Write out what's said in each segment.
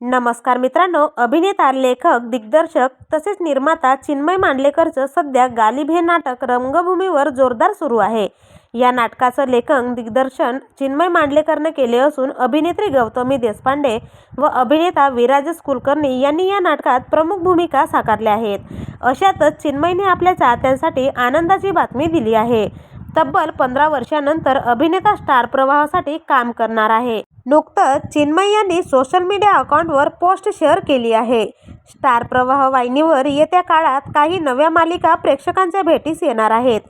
नमस्कार मित्रांनो अभिनेता लेखक दिग्दर्शक तसेच निर्माता चिन्मय मांडलेकरचं सध्या गालिब हे नाटक रंगभूमीवर जोरदार सुरू आहे. या नाटकाचं लेखन दिग्दर्शन चिन्मय मांडलेकरनं केले असून अभिनेत्री गौतमी देशपांडे व अभिनेता विराजस कुलकर्णी यांनी या नाटकात प्रमुख भूमिका साकारल्या आहेत. अशातच चिन्मयने आपल्या चाहत्यांसाठी आनंदाची बातमी दिली आहे. तब्बल पंधरा वर्षानंतर अभिनेता स्टार प्रवाहासाठी काम करणार आहे. नुकतंच चिन्मय यांनी सोशल मीडिया अकाउंटवर पोस्ट शेअर केली आहे. स्टार प्रवाह वाहिनीवर येत्या काळात काही नव्या मालिका प्रेक्षकांच्या भेटीस येणार आहेत.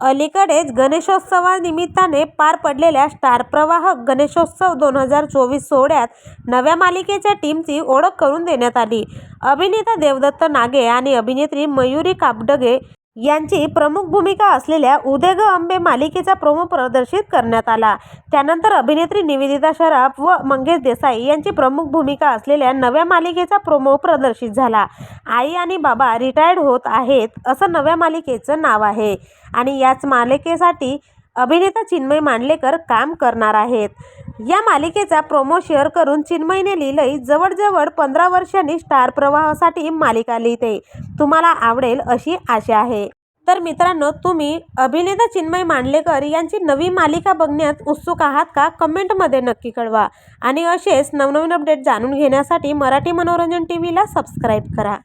अलीकडेच गणेशोत्सवानिमित्ताने पार पडलेल्या स्टार प्रवाह गणेशोत्सव दोन हजार चोवीस सोहळ्यात नव्या मालिकेच्या टीमची ओळख करून देण्यात आली. अभिनेता देवदत्त नागे आणि अभिनेत्री मयुरी कापडगे यांची प्रमुख भूमिका असलेल्या उदय ग अंबे मालिकेचा प्रोमो प्रदर्शित करण्यात आला. त्यानंतर अभिनेत्री निवेदिता शराफ व मंगेश देसाई यांची प्रमुख भूमिका असलेल्या नव्या मालिकेचा प्रोमो प्रदर्शित झाला. आई आणि बाबा रिटायर्ड होत आहेत असं नव्या मालिकेचं नाव आहे. आणि याच मालिकेसाठी अभिनेता चिन्मय मांडलेकर काम करणार आहेत. या मालिकेचा प्रोमो शेअर करून चिन्मयने लिहिलंय जवळजवळ पंधरा वर्षांनी स्टार प्रवाहासाठी मालिका लिहिते. तुम्हाला आवडेल अशी आशा आहे. तर मित्रांनो तुम्ही अभिनेता चिन्मय मांडलेकर यांची नवी मालिका बघण्यात उत्सुक आहात का? कमेंटमध्ये नक्की कळवा. आणि असेच नवनवीन अपडेट जाणून घेण्यासाठी मराठी मनोरंजन टी व्हीला सबस्क्राईब करा.